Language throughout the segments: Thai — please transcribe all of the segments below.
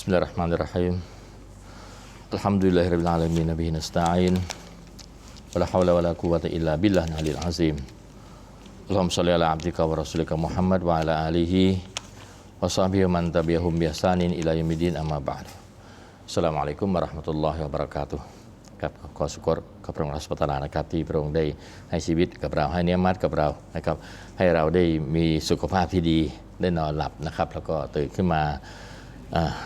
بسم الله الرحمن الرحيم الحمد لله رب العالمين به نستعين ولا حول ولا قوة إلا بالله العلي العظيم اللهم صل على عبدك ورسولك محمد وعلى آله وصحبه ومن تبعهم بإحسان إلى يوم الدين أما بعد السلام عليكم ورحمة الله وبركاته ครับขอสุกรกับพระองค์รัสปตาลานะครับที่พระองค์ได้ให้ชีวิตกับเราให้เนียมัดกับเรานะครับให้เราได้มีสุขภาพที่ดีได้นอนหลับนะครับ แล้วก็ตื่นขึ้นมาอ่า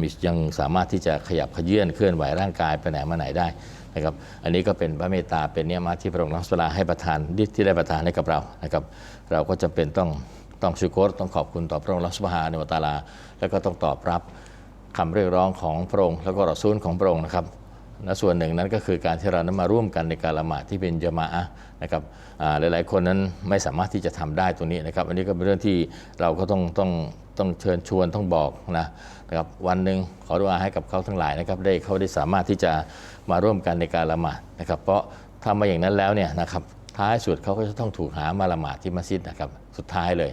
มียังสามารถที่จะขยับขยื่นเคลื่อนไหวร่างกายไปไหนมาไหนได้นะครับอันนี้ก็เป็นพระเมตตาเป็นเนียมัดที่พระองค์รัสปตาลาให้ประทานที่ได้ประทานให้กับเรานะครับ เราก็จะเป็นต้องต้องสุกรต้องขอบคุณต่อพระองค์รัสปาในวตาลา แล้วก็ต้องตอบรับคำเรียกร้องของพระองค์แล้วก็รอซูลของพระองค์นะครับและส่วนหนึ่งนั้นก็คือการที่เรานั้นมาร่วมกันในการละหมาดที่เป็นจามะอะนะครับอ่าหลายๆ คนนั้นไม่สามารถที่จะทำได้ตรงนี้นะครับ อันนี้ก็เป็นเรื่องที่เราก็ต้องต้อง ต้องเชิญชวนต้องบอกนะนะครับวันหนึ่งขอดุอาให้กับเขาทั้งหลายนะครับได้เขาได้สามารถที่จะมาร่วมกันในการละหมาดนะครับ เพราะถ้ามาอย่างนั้นแล้วเนี่ยนะครับท้ายสุดเขาก็จะต้องถูกหามาละหมาดที่มัสยิดนะครับสุดท้ายเลย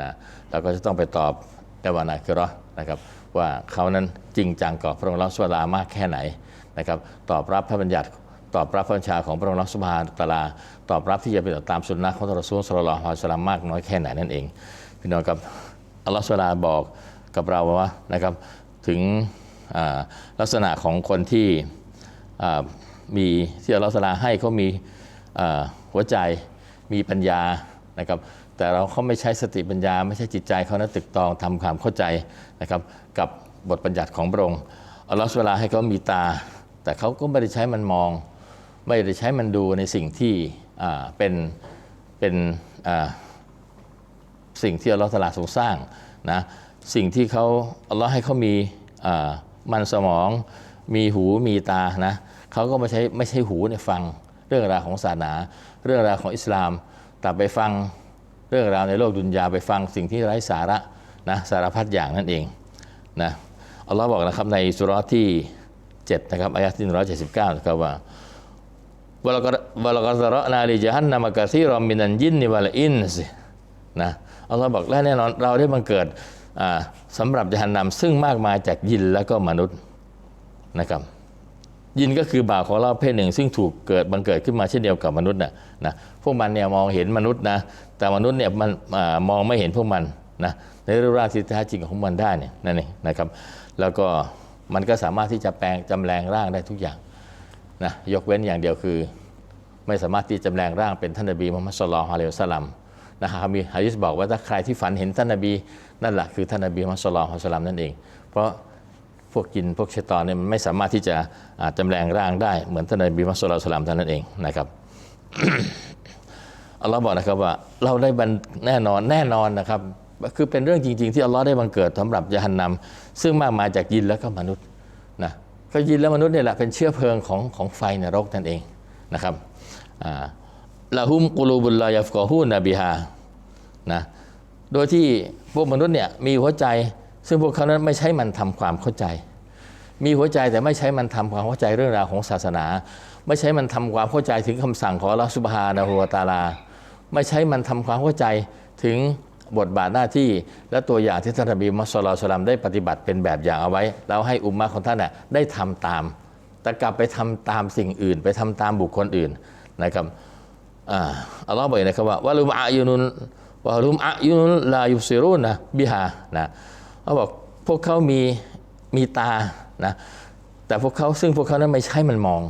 นะเราก็จะต้องไปตอบในวันอาคิเราะห์นะครับว่าเขานั้นจริงจังกับพระองค์รัสวลามากแค่ไหนนะครับตอบรับพระบัญญัติตอบรับพระบัญชาของพระองค์รัสบาตาลา ตอบรับที่จะเป็นตามสุนนะของทรสูลสลลลลอฮุอะลัยฮิวะสัลลัมมากน้อยแค่ไหนนั่นเองพี่น้องครับ อัลลอฮฺสุลาบอกกับเราว่านะครับถึงลักษณะของคนที่มีที่อัลลอฮฺสุลาให้เขามีหัวใจมีปัญญานะครับแต่เราเขาไม่ใช้สติปัญญา ไม่ใช่จิตใจเขานะตึกตองทำความเข้าใจนะครับกับบทบัญญัติของพระองค์อัลลอฮฺสุลาให้เขามีตา แต่เขาก็ไม่ได้ใช้มันมอง ไม่ได้ใช้มันดูในสิ่งที่เป็นเป็นอ่า สิ่งที่อัลลอฮฺตาลาทรงสร้างนะสิ่งที่เขาอัลลอฮ์ให้เขามีมันสมอง มีหูมีตานะเขาก็ไม่ใช่ไม่ใช่หูเนี่ยฟังเรื่องราวของศาสนา เรื่องราวของอิสลาม แต่ไปฟังเรื่องราวในโลกดุนยาไปฟังสิ่งที่ไร้สาระนะสารพัดอย่างนั่นเองนะอัลลอฮ์บอกนะครับในสุราะห์ที่ 7 นะครับอายะที่ 179 นะครับว่าวะลากะวะลกะซะเระนาลิจฮันนามะกะซีรอมินันยินนิวัลอินสินะ อัลลอฮ์บอกและแน่นอนเราได้บังเกิดอ่าสำหรับจฮันนำซึ่งมากมายจากยินแล้วก็มนุษย์นะครับยินก็คือบ่าวของเราเพศหนึ่ง ซึ่งถูกเกิดบังเกิดขึ้นมาเช่นเดียวกับมนุษย์นะนะพวกมันเนี่ยมองเห็นมนุษย์นะแต่มนุษย์เนี่ยมันอมองไม่เห็นพวกมันนะในรูปร่างที่แท้จริงของมันได้เนี่ยนั่นเองนะครับ แล้วก็มันก็สามารถที่จะแปลงจำแรงร่างได้ทุกอย่างนะยกเว้นอย่างเดียวคือ ไม่สามารถที่จะจำแรงร่างเป็นท่านนบีมุฮัมมัดสุลลัลฮุอะลัยฮิวสัลลัม นะครับมีฮะดิษบอกว่าถ้าใครที่ฝันเห็นท่านนบีนั่นแหละคือท่านนบีมุฮัสลลัลฮุอะลัยฮิวะสลลัมนั่นเอง เพราะพวกกินพวกเชตอนเนี่ยมันไม่สามารถที่จะอ่าจำแรงร่างได้เหมือนท่านนบีมุฮัมมัดสุลลัลฮุอะลัยฮิวะสลลัมท่านั้นเองนะครับอัลลอฮ์บอกนะครับว่าเราได้บันแน่นอนแน่นอนนะครับ คือเป็นเรื่องจริง ๆ ที่อัลลอฮ์ได้บังเกิดสำหรับยะฮันนำซึ่งมากมายจากยินและก็มนุษย์นะก็ยินและมนุษย์เนี่ยแหละเป็นเชื้อเพลิงของของไฟนรกนั่นเองนะครับ ละหุมกุลูบุลลายฟกอฮูนบิฮานะโดยที่พวกมนุษย์เนี่ยมีหัวใจ ซึ่งพวกเขานั้นไม่ใช้มันทำความเข้าใจ มีหัวใจแต่ไม่ใช้มันทำความเข้าใจเรื่องราวของศาสนา ไม่ใช้มันทำความเข้าใจถึงคำสั่งของลอสุบฮานะฮูวตาลา ไม่ใช้มันทำความเข้าใจถึงบทบาทหน้าที่ และตัวอย่างที่ท่านนบีมัสุลลัลสลัมได้ปฏิบัติเป็นแบบอย่างเอาไว้ แล้วให้อุมมะของท่านน่ะได้ทำตาม แต่กลับไปทำตามสิ่งอื่น ไปทำตามบุคคลอื่นนะครับ อ่าอัลลอฮ์บอกนะครับว่าวะลุมอายุนุนวะลุมอายุนุนลายุซิรุนนะบิฮานะเขาบอกพวกเขามีมีตานะแต่พวกเขาซึ่งพวกเขานั้นไม่ใช่มันมอง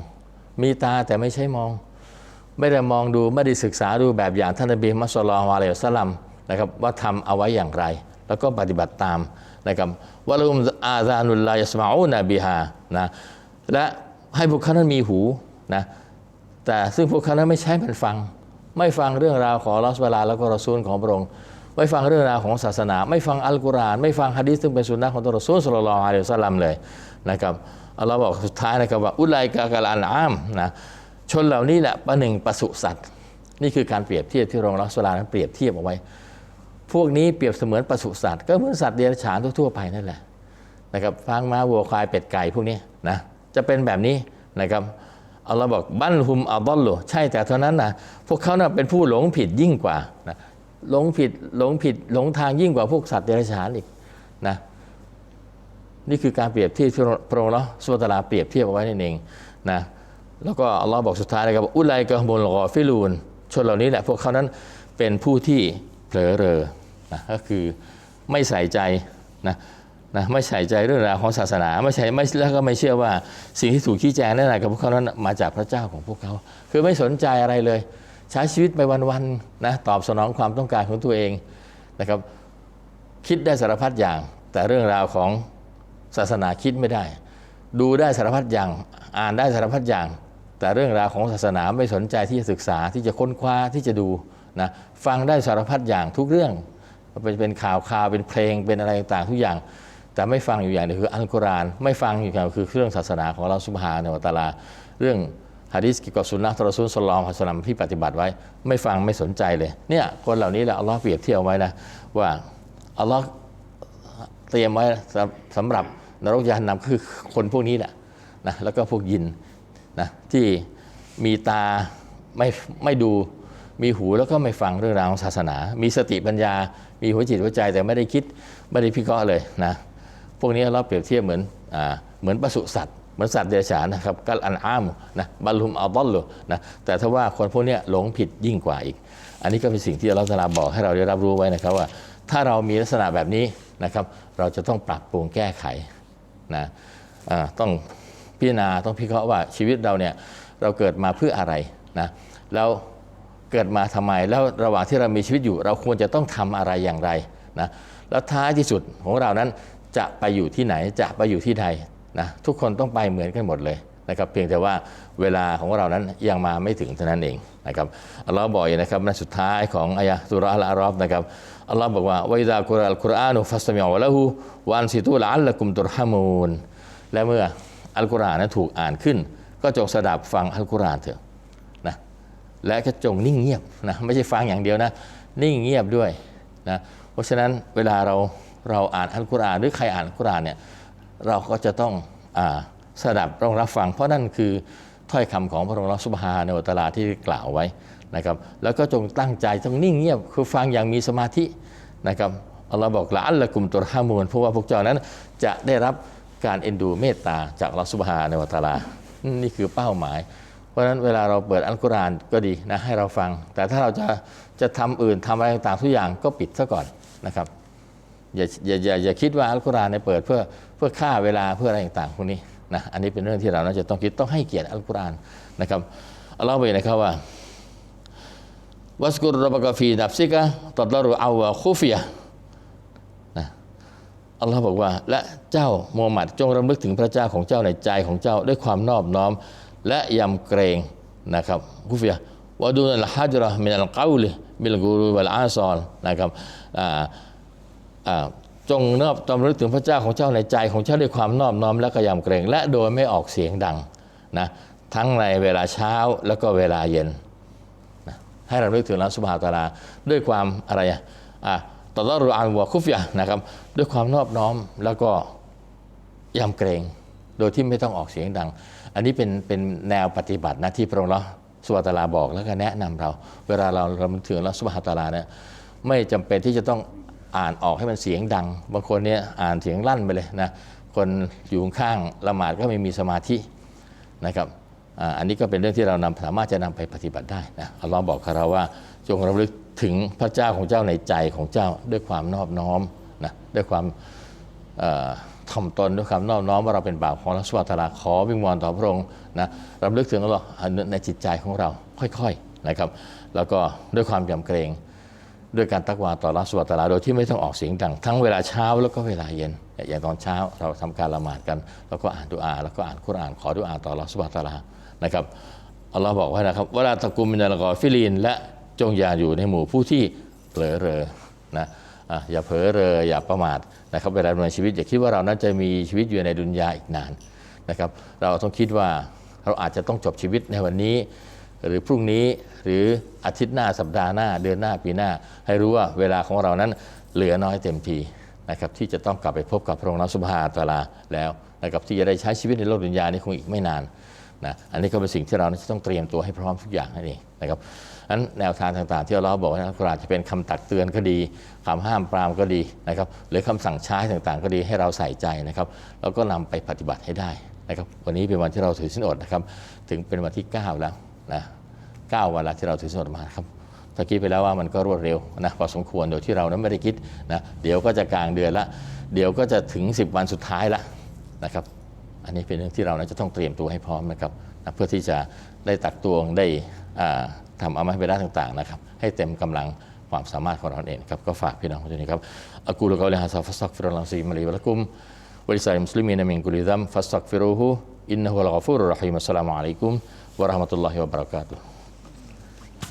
มีตาแต่ไม่ใช่มอง ไม่ได้มองดูไม่ได้ศึกษาดูแบบอย่างท่านนบีมัสลลัลอะลัยฮิวะสัลัมนะครับว่าทำเอาไว้อย่างไร แล้วก็ปฏิบัติตามนะครับวะลุมอาซานุลลายสมาอูนบิฮานะและให้พวกเขานั้นมีหูนะ แต่ซึ่งพวกเขานั้นไม่ใช่มันฟัง ไม่ฟังเรื่องราวของอัลอสุบานะฮูวะตะอาลาแล้วก็รอซูลของพระองค์ไม่ฟังเรื่องราวของศาสนา ไม่ฟังอัลกุรอาน ไม่ฟังฮะดีษซึ่งเป็นสุนนะของตัวรอซูลสุลลัลอะลัยฮิสลลัมเลยนะครับอัลลอฮ์บอกสุดท้ายนะครับว่าอุไลกากาลอันอามนะชนเหล่านี้แหละประหนึ่งปศุสัตว์ นี่คือการเปรียบเทียบที่รองรักสุลานั้นเปรียบเทียบเอาไว้ พวกนี้เปรียบเสมือนปศุสัตว์ก็เหมือนสัตว์เดรัจฉานทั่วๆไปนั่นแหละนะครับฟางม้าวัวควายเป็ดไก่พวกนี้นะจะเป็นแบบนี้นะครับ อัลลอฮ์บอกบันฮุมอัลลอฮ์ใช่แต่เท่านั้นนะพวกเขาน่ะเป็นผู้หลงผิดยิ่งกว่านะหลงผิดหลงผิดหลงทางยิ่งกว่าพวกสัตว์เดรัจฉานอีกนะนี่คือการเปรียบเทียบที่พระองค์ละสุตลาเปรียบเทียบเอาไว้นั่นเองนะแล้วก็อัลลอฮ์บอกสุดท้ายนะครับอุไลกะฮ์มุลกอฟิลูนชนเหล่านี้แหละพวกเขานั้นเป็นผู้ที่เผลอเรอนะก็คือไม่ใส่ใจนะ นะไม่ใส่ใจเรื่องราวของศาสนาไม่ใช่ไม่แล้วก็ไม่เชื่อว่าสิ่งที่ถูกชี้แจงนั่นแหละกับพวกเขานั้นมาจากพระเจ้าของพวกเขา คือไม่สนใจอะไรเลย ใช้ชีวิตไปวันๆนะตอบสนองความต้องการของตัวเองนะครับคิดได้สารพัดอย่าง แต่เรื่องราวของศาสนาคิดไม่ได้ ดูได้สารพัดอย่างอ่านได้สารพัดอย่าง แต่เรื่องราวของศาสนาไม่สนใจที่จะศึกษาที่จะค้นคว้าที่จะดูนะฟังได้สารพัดอย่างทุกเรื่องเป็นข่าวข่าวเป็นเพลงเป็นอะไรต่างๆทุกอย่าง แต่ไม่ฟังอยู่อย่างเดียวคืออัลกุรอานไม่ฟังอยู่อย่างเดียวคือเรื่องศาสนาของเราสุบฮาเนวะตะลา เรื่องฮะดิษกี่ยวกับสุนนะตรอซูลสลอฮุอะลัยฮิวะซัลลัมที่ปฏิบัติไว้ ไม่ฟังไม่สนใจเลยเนี่ยคนเหล่านี้แหละอัลลอฮ์เปรียบเทียบไว้นะว่าอัลลอฮ์เตรียมไว้สำสำหรับนรกยานนำคือคนพวกนี้แหละนะแล้วก็พวกยินนะที่มีตาไม่ไม่ดูมีหูแล้วก็ไม่ฟังเรื่องราวของศาสนา มีสติปัญญา มีหัวจิตหัวใจแต่ไม่ได้คิดไม่ได้พิเคราะห์เลยนะ พวกนี้เราเปรียบเทียบเหมือนอเหมือนปศุสัตว์เหมือนสัตว์เดรัจฉานนะครับกัลอันอามนะบัลลุมอัลบอลลุนะแต่ถ้าว่าคนพวกนี้หลงผิดยิ่งกว่าอีก อันนี้ก็เป็นสิ่งที่อัลลอฮฺตะอาลาบอกให้เราได้รับรู้ไว้นะครับว่า ถ้าเรามีลักษณะแบบนี้นะครับ เราจะต้องปรับปรุงแก้ไขนะต้องพิจารณาต้องพิเคราะห์ว่าชีวิตเราเนี่ยเราเกิดมาเพื่ออะไรนะแล้วเกิดมาทำไมแล้วระหว่างที่เรามีชีวิตอยู่ เราควรจะต้องทำอะไรอย่างไรนะแล้วท้ายที่สุดของเรานั้น จะไปอยู่ที่ไหนจะไปอยู่ที่ใดนะทุกคนต้องไปเหมือนกันหมดเลยนะครับเพียงแต่ว่าเวลาของเรานั้นยังมาไม่ถึงเท่านั้นเองนะครับอัลลอฮ์บอกนะครับในสุดท้ายของอายะห์สุราะอัลอารอฟนะครับอัลลอฮ์บอกว่าว่าอิดะกุรอัลกุรอานุฟัสตมิอูละหูวันซิตุละอัลละกุมตุรฮามูนและเมื่ออัลกุรอานนั้นถูกอ่านขึ้น ก็จงสดับฟังอัลกุรอานเถอะนะและก็จงนิ่งเงียบนะไม่ใช่ฟังอย่างเดียวนะนิ่งเงียบด้วยนะเพราะฉะนั้นเวลาเรา เราอ่านอัลกุรอานหรือใครอ่านอัลกุรอานเนี่ยเราก็จะต้องอสดับต้องรับฟัง เพราะนั่นคือถ้อยคำของพระองค์สุบฮาในอัตลาที่กล่าวไว้นะครับแล้วก็จงตั้งใจต้องนิ่งเงียบคือฟังอย่างมีสมาธินะครับอัลลอฮ์บอกละอัลละกุมตุรฮามูนเพราะว่าพวกเจ้านั้นจะได้รับการเอ็นดูเมตตาจากอัลอสุบฮาในอัตลา นี่คือเป้าหมาย เพราะฉะนั้นเวลาเราเปิดอัลกุรอานก็ดีนะให้เราฟัง แต่ถ้าเราจะจะทำอื่นทำอะไรต่างๆทุกอย่างก็ปิดซะก่อนนะครับ อย่าอย่าอย่าอย่าคิดว่าอัลกุรอานเนี่ยเปิดเพื่อเพื่อฆ่าเวลาเพื่ออะไรต่างๆพวกนี้นะอันนี้เป็นเรื่องที่เราน่าจะต้องคิดต้องให้เกียรติอัลกุรอานนะครับอัลลอฮ์บอกนะครับว่าวัสกุรรบกฟีนับซิกะตัดลารุอาวะคูฟิยะนะอัลลอฮ์บอกว่า และเจ้ามูฮัมหมัดจงรำลึกถึงพระเจ้าของเจ้าในใจของเจ้าด้วยความนอบน้อม และยำเกรงนะครับคูฟิยะวะดูนัลฮัจระมินัลกาวลิบิลกูรูวัลอาซอลนะครับอ่า จงนอบตำลึกถึงพระเจ้าของเจ้าในใจของเจ้าด้วยความนอบน้อมและกระยำเกรง และโดยไม่ออกเสียงดังนะทั้งในเวลาเช้าแล้วก็เวลาเย็นนะให้เราลึกถึงอัลลอฮฺสุบฮาตาลาด้วยความอะไรอะอะตอดรุอันวะคุฟยะนะครับด้วยความนอบน้อมแล้วก็ยำเกรงโดยที่ไม่ต้องออกเสียงดัง อันนี้เป็นเป็นแนวปฏิบัตินะที่พระองค์ละสุบฮาตาลาบอกแล้วก็แนะนำเรา เวลาเราเราถึงอัลลอฮฺสุบฮาตาลาเนี่ยไม่จำเป็นที่จะต้อง อ่านออกให้มันเสียงดัง บางคนเนี่ยอ่านเสียงลั่นไปเลยนะคนอยู่ข้างละหมาดก็ไม่มีสมาธินะครับอันนี้ก็เป็นเรื่องที่เรานำสามารถจะนำไปปฏิบัติได้นะอัลลอฮ์บอกกับเราว่าจงรำลึกถึงพระเจ้าของเจ้าในใจของเจ้าด้วยความนอบน้อมนะด้วยความถ่อมตนด้วยความนอบน้อมว่าเราเป็นบ่าวของรัสวาตลาขอวิงวอนต่อพระองค์นะรำลึกถึงอัลลอฮ์ในจิตใจของเราค่อยๆนะครับ แล้วก็ด้วยความยำเกรง ด้วยการตักวาต่อรัสวาตาลาโดยที่ไม่ต้องออกเสียงดัง ทั้งเวลาเช้าแล้วก็เวลาเย็น อย่างตอนเช้าเราทำการละหมาดกัน แล้วก็อ่านดุอาแล้วก็อ่านคุรานขอดุอาต่อรัสวาตาลานะครับอัลลอฮ์บอกไว้นะครับเวลาตะกุมมินาลกอฟิลีน และจงอย่าอยู่ในหมู่ผู้ที่เผลอเรอนะอะอย่าเผลอเรออย่าประมาทนะครับเวลาดำเนินชีวิตอย่าคิดว่าเรานั้นจะมีชีวิตอยู่ในดุนยาอีกนานนะครับ เราต้องคิดว่าเราอาจจะต้องจบชีวิตในวันนี้ หรือพรุ่งนี้หรืออาทิตย์หน้าสัปดาห์หน้า เดือนหน้าปีหน้า ให้รู้ว่าเวลาของเรานั้นเหลือน้อยเต็มทีนะครับที่จะต้องกลับไปพบกับพระองค์นสุบฮาตลาแล้วนะครับที่จะได้ใช้ชีวิตในโลกดุนยานี้คงอีกไม่นานนะอันนี้ก็เป็นสิ่งที่เราจะต้องเตรียมตัวให้พร้อมทุกอย่างนั่นเองนะครับนั้นแนวทางต่างๆ ที่เราบอกว่าอัลกุราจะเป็นคำตักเตือนก็ดีคำห้ามปรามก็ดีนะครับหรือคำสั่งใช้ต่างๆ ก็ดีให้เราใส่ใจนะครับแล้วก็นำไปปฏิบัติให้ได้นะครับวันนี้เป็นวันที่เราถือสินอดนะครับถึงเป็นวันที่ 9 แล้ว นะ9วันล้วที่เราถือสินอดมาครับตะกี้ไปแล้วว่ามันก็รวดเร็วนะพอสมควรโดยที่เรานั้นไม่ได้คิดนะเดี๋ยวก็จะกลางเดือนละ เดี๋ยวก็จะถึง 10 วันสุดท้ายละนะครับ อันนี้เป็นเรื่องที่เรานะจะต้องเตรียมตัวให้พร้อมนะครับนะเพื่อที่จะได้ตักตวงได้ทำอามัลเบด้าต่างๆนะครับให้เต็มกำลังความสามารถของเราเองครับก็ฝากพี่น้องทุกท่านครับอักูลกอลิฮะซาฟัสตักฟิรุลลอฮซีมะลีวะลักุมวะลิซาลิมุสลิมีนมินกุลิซัมฟัสตักฟิรุฮูอินนะฮุลกอฟูรุรรฮีมอัสสลามุอะลัยกุม วะ